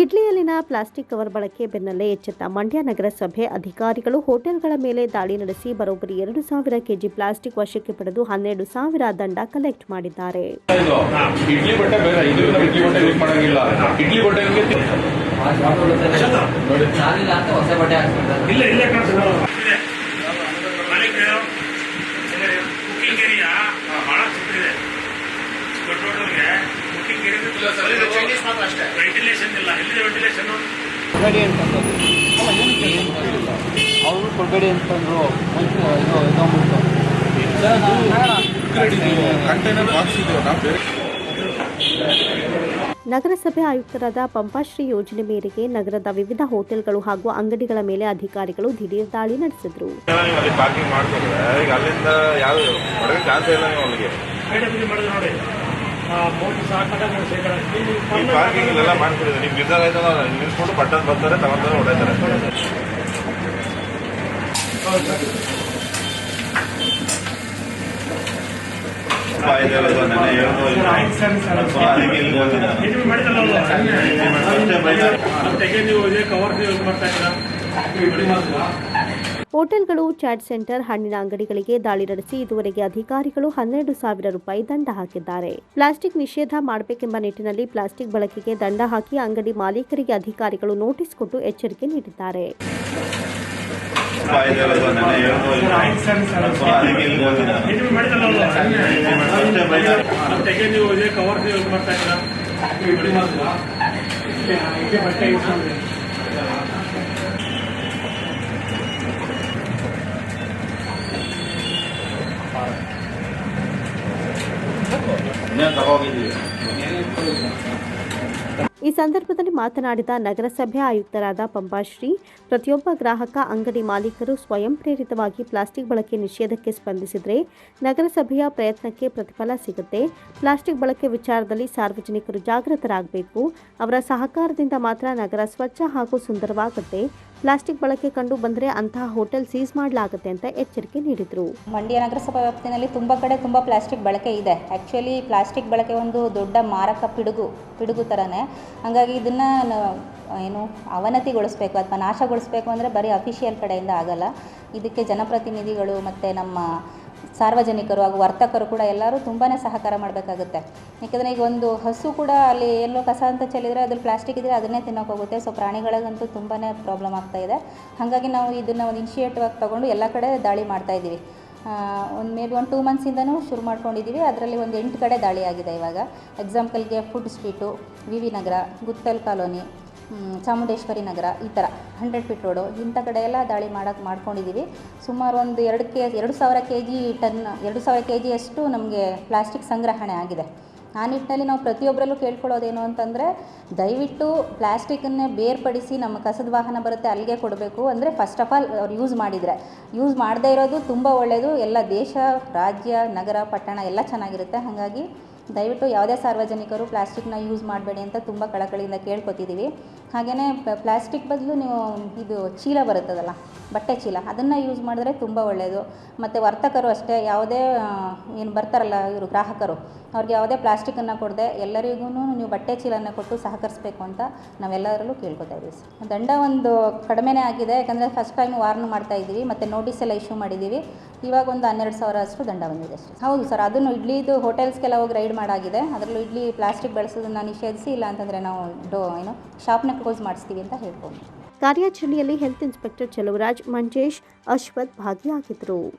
ಇಡ್ಲಿಯಲ್ಲಿನ plastic cover ಬಳಕೆ ಬೆನ್ನಲ್ಲೇ ಎಚ್ಚೆತ್ತ ಮಂಡ್ಯ ನಗರಸಭೆ ಅಧಿಕಾರಿಗಳು ಹೋಟೆಲ್ಗಳ ಮೇಲೆ ದಾಳಿ ನಡೆಸಿ ಬರೋಬ್ಬರಿ ಎರಡು ಸಾವಿರ ಕೆಜಿ ಪ್ಲಾಸ್ಟಿಕ್ ವಶಕ್ಕೆ ಪಡೆದು ಹನ್ನೆರಡು ಸಾವಿರ ದಂಡ ಕಲೆಕ್ಟ್ ಮಾಡಿದ್ದಾರೆ. ವೆಂಟಿಲೇಷನ್ ಅಂತಂದ್ರು ಅವರು ಕೊಠಡಿ ಅಂತಂದ್ರು ಮಂಚು ಇದು ಇದೊಂಬಿಟ್ಟು ಕಂಟೈನರ್ ಬಾಕ್ಸ್ ಇದೆ ನಾವು ಬೇರೆ ನಗರಸಭೆ ಆಯುಕ್ತರಾದ ಪಂಪಾಶ್ರೀ ಯೋಜನೆ ಮೇರೆಗೆ ನಗರದ ವಿವಿಧ ಹೋಟೆಲ್ಗಳು ಹಾಗೂ ಅಂಗಡಿಗಳ ಮೇಲೆ ಅಧಿಕಾರಿಗಳು ದಿಢೀರ್ ದಾಳಿ ನಡೆಸಿದ್ರು. ಪಾರ್ಕಿಂಗ್ ಮಾಡ್ಕೊಂಡ್ರೆ ಈಗ ಅಲ್ಲಿಂದ ಯಾವ್ದು ಚಾನ್ಸ್ ಇಲ್ಲ ನೀವು ಸಾಕಾಗ ಮೂರು ಶೇಕಡ. ಈ ಪಾರ್ಕಿಂಗ್ ಇಲ್ಲೆಲ್ಲ ಮಾಡ್ಕೊಡಿದ್ರೆ ನಿಮ್ಗೆ ನಿರ್ಧಾರ ಆಯ್ತಲ್ಲ ನಿಲ್ಸ್ಕೊಂಡು ಪಟ್ಟದ ಬರ್ತಾರೆ ತಗೊಂತಾರೆ ಹೊಡೆತಾರೆ. ಇದು ಮಾಡಿದಲ್ಲ ತೆಗೆ ನೀವು ಇದೇ ಕವರ್ ಯೂಸ್ ಮಾಡ್ತಾ ಇದ್ದೀರಾ? ಹೋಟೆಲ್ಗಳು, ಚಾಟ್ ಸೆಂಟರ್, ಹಣ್ಣಿನ ಅಂಗಡಿಗಳಿಗೆ ದಾಳಿ ನಡೆಸಿ ಇದುವರೆಗೆ ಅಧಿಕಾರಿಗಳು ಹನ್ನೆರಡು ಸಾವಿರ ರೂಪಾಯಿ ದಂಡ ಹಾಕಿದ್ದಾರೆ. ಪ್ಲಾಸ್ಟಿಕ್ ನಿಷೇಧ ಮಾಡಬೇಕೆಂಬ ನಿಟ್ಟಿನಲ್ಲಿ ಪ್ಲಾಸ್ಟಿಕ್ ಬಳಕೆಗೆ ದಂಡ ಹಾಕಿ ಅಂಗಡಿ ಮಾಲೀಕರಿಗೆ ಅಧಿಕಾರಿಗಳು ನೋಟಿಸ್ ಕೊಟ್ಟು ಎಚ್ಚರಿಕೆ ನೀಡಿದ್ದಾರೆ ಯೂಸ್ ಮಾಡ್ತಾ ಇದ್ದೀರಾ ಇದೇ ಬಟ್ಟೆ ಯೂಸ್ ಮಾಡಿ ಈ ಸಂದರ್ಭದಲ್ಲಿ ಮಾತನಾಡಿದ ನಗರಸಭೆ ಆಯುಕ್ತರಾದ ಪಂಪಾಶ್ರೀ ಪ್ರತಿಯೊಬ್ಬ ಗ್ರಾಹಕ ಅಂಗಡಿ ಮಾಲೀಕರು ಸ್ವಯಂ ಪ್ರೇರಿತವಾಗಿ ಪ್ಲಾಸ್ಟಿಕ್ ಬಳಕೆ ನಿಷೇಧಕ್ಕೆ ಸ್ಪಂದಿಸಿದರೆ ನಗರಸಭೆಯ ಪ್ರಯತ್ನಕ್ಕೆ ಪ್ರತಿಫಲ ಸಿಗುತ್ತೆ. ಪ್ಲಾಸ್ಟಿಕ್ ಬಳಕೆ ವಿಚಾರದಲ್ಲಿ ಸಾರ್ವಜನಿಕರು ಜಾಗೃತರಾಗಬೇಕು. ಅವರ ಸಹಕಾರದಿಂದ ಮಾತ್ರ ನಗರ ಸ್ವಚ್ಛ ಹಾಗೂ ಸುಂದರವಾಗುತ್ತೆ. ಪ್ಲಾಸ್ಟಿಕ್ ಬಳಕೆ ಕಂಡು ಬಂದರೆ ಅಂತಹ ಹೋಟೆಲ್ ಸೀಸ್ ಮಾಡಲಾಗುತ್ತೆ ಅಂತ ಎಚ್ಚರಿಕೆ ನೀಡಿದರು. ಮಂಡ್ಯ ನಗರಸಭಾ ವ್ಯಾಪ್ತಿನಲ್ಲಿ ತುಂಬ ಕಡೆ ತುಂಬ ಪ್ಲಾಸ್ಟಿಕ್ ಬಳಕೆ ಇದೆ. ಆ್ಯಕ್ಚುಲಿ ಪ್ಲಾಸ್ಟಿಕ್ ಬಳಕೆ ಒಂದು ದೊಡ್ಡ ಮಾರಕ ಪಿಡುಗು ಪಿಡುಗು ಥರನೇ ಹಾಗಾಗಿ ಇದನ್ನು ಏನು ಅವನತಿಗೊಳಿಸ್ಬೇಕು ಅಥವಾ ನಾಶಗೊಳಿಸ್ಬೇಕು ಅಂದರೆ ಬರೀ ಅಫಿಷಿಯಲ್ ಕಡೆಯಿಂದ ಆಗಲ್ಲ. ಇದಕ್ಕೆ ಜನಪ್ರತಿನಿಧಿಗಳು ಮತ್ತು ನಮ್ಮ ಸಾರ್ವಜನಿಕರು ಹಾಗೂ ವರ್ತಕರು ಕೂಡ ಎಲ್ಲರೂ ತುಂಬಾ ಸಹಕಾರ ಮಾಡಬೇಕಾಗುತ್ತೆ. ಯಾಕೆಂದರೆ ಈಗ ಒಂದು ಹಸು ಕೂಡ ಅಲ್ಲಿ ಎಲ್ಲೋ ಕಸ ಅಂತ ಚೆಲ್ಲಿದರೆ ಅದ್ರಲ್ಲಿ ಪ್ಲಾಸ್ಟಿಕ್ ಇದ್ದರೆ ಅದನ್ನೇ ತಿನ್ನೋಕೆ ಹೋಗುತ್ತೆ. ಸೊ ಪ್ರಾಣಿಗಳಿಗಂತೂ ತುಂಬಾ ಪ್ರಾಬ್ಲಮ್ ಆಗ್ತಾ ಇದೆ. ಹಾಗಾಗಿ ನಾವು ಇದನ್ನು ಒಂದು ಇನಿಷಿಯೇಟಿವ್ ಆಗಿ ತೊಗೊಂಡು ಎಲ್ಲ ಕಡೆ ದಾಳಿ ಮಾಡ್ತಾ ಇದ್ದೀವಿ. ಒಂದು ಮೇ ಬಿ ಒಂದು ಟೂ ಮಂತ್ಸಿಂದನೂ ಶುರು ಮಾಡ್ಕೊಂಡಿದ್ದೀವಿ. ಅದರಲ್ಲಿ ಒಂದು ಎಂಟು ಕಡೆ ದಾಳಿ ಆಗಿದೆ ಇವಾಗ. ಎಕ್ಸಾಂಪಲ್ಗೆ food street V V Nagar, Guttal colony Chamundeshwari Nagar ಈ ಥರ ಹಂಡ್ರೆಡ್ ಫೀಟ್ ರೋಡು ಇಂಥ ಕಡೆ ಎಲ್ಲ ದಾಳಿ ಮಾಡೋಕ್ಕೆ ಮಾಡ್ಕೊಂಡಿದ್ದೀವಿ ಸುಮಾರು ಒಂದು ಎರಡು ಕೆ, ಎರಡು ಸಾವಿರ ಕೆ ಜಿ ಟನ್, ಎರಡು ಸಾವಿರ ಕೆ ಜಿಯಷ್ಟು ನಮಗೆ ಪ್ಲಾಸ್ಟಿಕ್ ಸಂಗ್ರಹಣೆ ಆಗಿದೆ. ಆ ನಿಟ್ಟಿನಲ್ಲಿ ನಾವು ಪ್ರತಿಯೊಬ್ಬರಲ್ಲೂ ಕೇಳ್ಕೊಳ್ಳೋದೇನು ಅಂತಂದರೆ, ದಯವಿಟ್ಟು ಪ್ಲ್ಯಾಸ್ಟಿಕ್ಕನ್ನೇ ಬೇರ್ಪಡಿಸಿ ನಮ್ಮ ಕಸದ ವಾಹನ ಬರುತ್ತೆ ಅಲ್ಲಿಗೆ ಕೊಡಬೇಕು. ಅಂದರೆ ಫಸ್ಟ್ ಆಫ್ ಆಲ್ ಅವ್ರು ಯೂಸ್ ಮಾಡಿದರೆ. ಯೂಸ್ ಮಾಡದೇ ಇರೋದು ತುಂಬ ಒಳ್ಳೆಯದು ಎಲ್ಲ ದೇಶ, ರಾಜ್ಯ, ನಗರ, ಪಟ್ಟಣ ಎಲ್ಲ ಚೆನ್ನಾಗಿರುತ್ತೆ. ಹಾಗಾಗಿ ದಯವಿಟ್ಟು ಯಾವುದೇ ಸಾರ್ವಜನಿಕರು ಪ್ಲಾಸ್ಟಿಕ್ನ ಯೂಸ್ ಮಾಡಬೇಡಿ ಅಂತ ತುಂಬ ಕಳಕಳಿಯಿಂದ ಕೇಳ್ಕೊತಿದ್ದೀವಿ. ಹಾಗೆಯೇ ಪ್ಲಾಸ್ಟಿಕ್ ಬದಲು ನೀವು, ಇದು ಚೀಲ ಬರುತ್ತದಲ್ಲ ಬಟ್ಟೆ ಚೀಲ, ಅದನ್ನು ಯೂಸ್ ಮಾಡಿದ್ರೆ ತುಂಬ ಒಳ್ಳೆಯದು ಮತ್ತು ವರ್ತಕರು ಅಷ್ಟೇ, ಯಾವುದೇ ಏನು ಬರ್ತಾರಲ್ಲ ಇವರು ಗ್ರಾಹಕರು, ಅವ್ರಿಗೆ ಯಾವುದೇ ಪ್ಲಾಸ್ಟಿಕ್ಕನ್ನು ಕೊಡದೆ ಎಲ್ಲರಿಗೂ ನೀವು ಬಟ್ಟೆ ಚೀಲನ ಕೊಟ್ಟು ಸಹಕರಿಸಬೇಕು ಅಂತ ನಾವೆಲ್ಲರಲ್ಲೂ ಕೇಳ್ಕೊತಾ ಇದ್ದೀವಿ ಸರ್. ದಂಡ ಒಂದು ಕಡಿಮೆನೇ ಆಗಿದೆ, ಯಾಕಂದರೆ ಫಸ್ಟ್ ಟೈಮ್ ವಾರ್ನ್ ಮಾಡ್ತಾ ಇದ್ದೀವಿ, ಮತ್ತು ನೋಟಿಸ್ ಎಲ್ಲ ಇಶ್ಯೂ ಮಾಡಿದ್ದೀವಿ. ಇವಾಗ ಒಂದು ಹನ್ನೆರಡು ಸಾವಿರ ಅಷ್ಟು ದಂಡ ಬಂದಿದೆ ಅಷ್ಟೇ ಹೌದು ಸರ್, ಅದನ್ನು ಇಡ್ಲಿದು ಹೋಟೆಲ್ಸ್ಗೆಲ್ಲ ಹೋಗಿ ರೈಡ್ ಮಾಡಾಗಿದೆ. ಅದರಲ್ಲೂ ಇಡ್ಲಿ ಪ್ಲಾಸ್ಟಿಕ್ ಬಳಸೋದನ್ನು ನಿಷೇಧಿಸಿ, ಇಲ್ಲ ಅಂತಂದರೆ ನಾವು ಡೋ, ಏನು ಶಾಪ್ನ ಕ್ಲೋಸ್ ಮಾಡಿಸ್ತೀವಿ ಅಂತ ಹೇಳ್ಬೋದು. ಕಾರ್ಯಾಚರಣೆಯಲ್ಲಿ ಹೆಲ್ತ್ ಇನ್ಸ್ಪೆಕ್ಟರ್ ಚಲುವರಾಜ್ ಮಂಜೇಶ್ ಅಶ್ವಥ್ ಭಾಗಿಯಾಗಿದ್ದರು.